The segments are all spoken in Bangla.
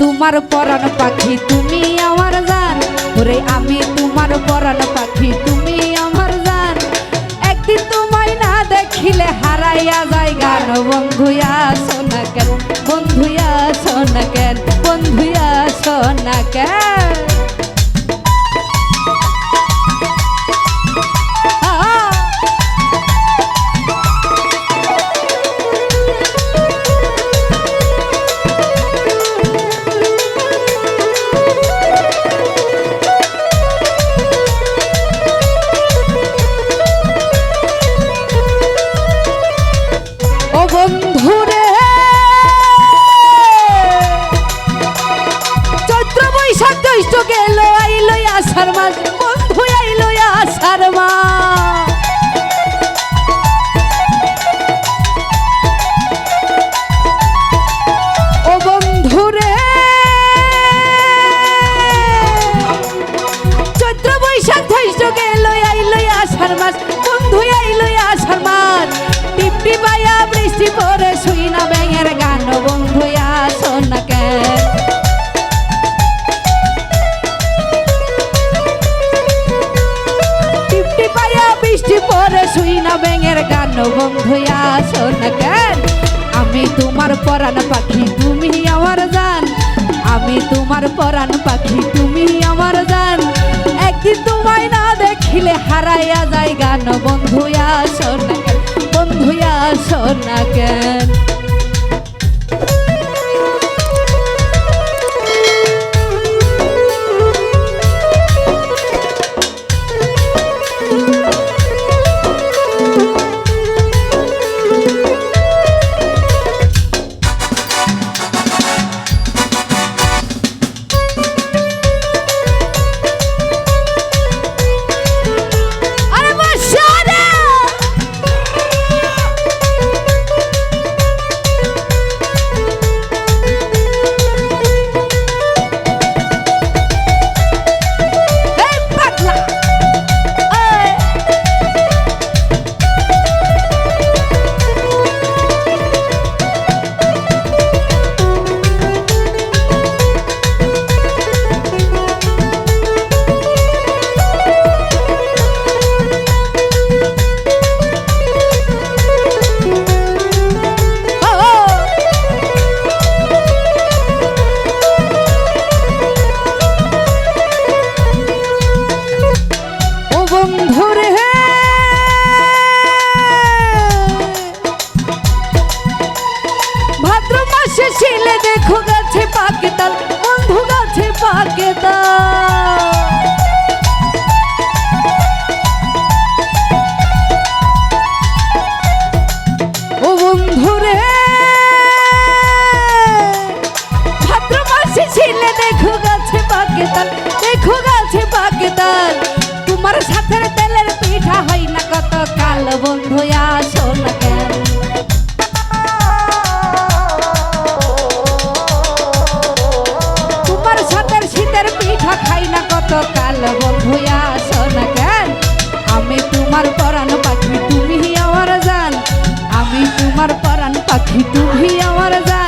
তোমার পরাণ পাখি, তুমি আমার জান ওরে আমি তোমার পরাণ পাখি, তুমি আমার জান একদিন তোমায় না দেখিলে হারাইয়া যায় গান। বন্ধুয়া সোনা কেন? বন্ধুয়া জ্যৈষ্ঠ গেল, আইল আষাঢ় মাস বন্ধু, আইল বন্ধুরে চৈত্র বৈশাখ জ্যৈষ্ঠ গেল, আইল আষাঢ় মাস বন্ধু, আইল শুই না ব্যাঙের গান। বন্ধু আসো কেন? আমি তোমার পরাণ পাখি, তুমি আমার জান। আমি তোমার পরাণ পাখি, তুমি আমার জান। একদিন তোমায় না দেখিলে হারাইয়া যায় গান। বন্ধু আসো না কেন? বন্ধু আসো কেন? তাল তোমার সাথে তেলের পিঠা হয় না কত কাল বন্ধু আসো তোমার সাথে শীতের পিঠা খাই না কত কাল বন্ধু আসো কেন? আমি তোমার পরাণ পাখি, তুমি আমার জান। আমি তোমার পরাণ পাখি, তুমি আমার জান।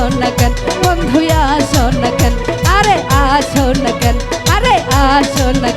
আসো না কেন বন্ধু আসো না কেন আরে আসো না কেন আরে আসো না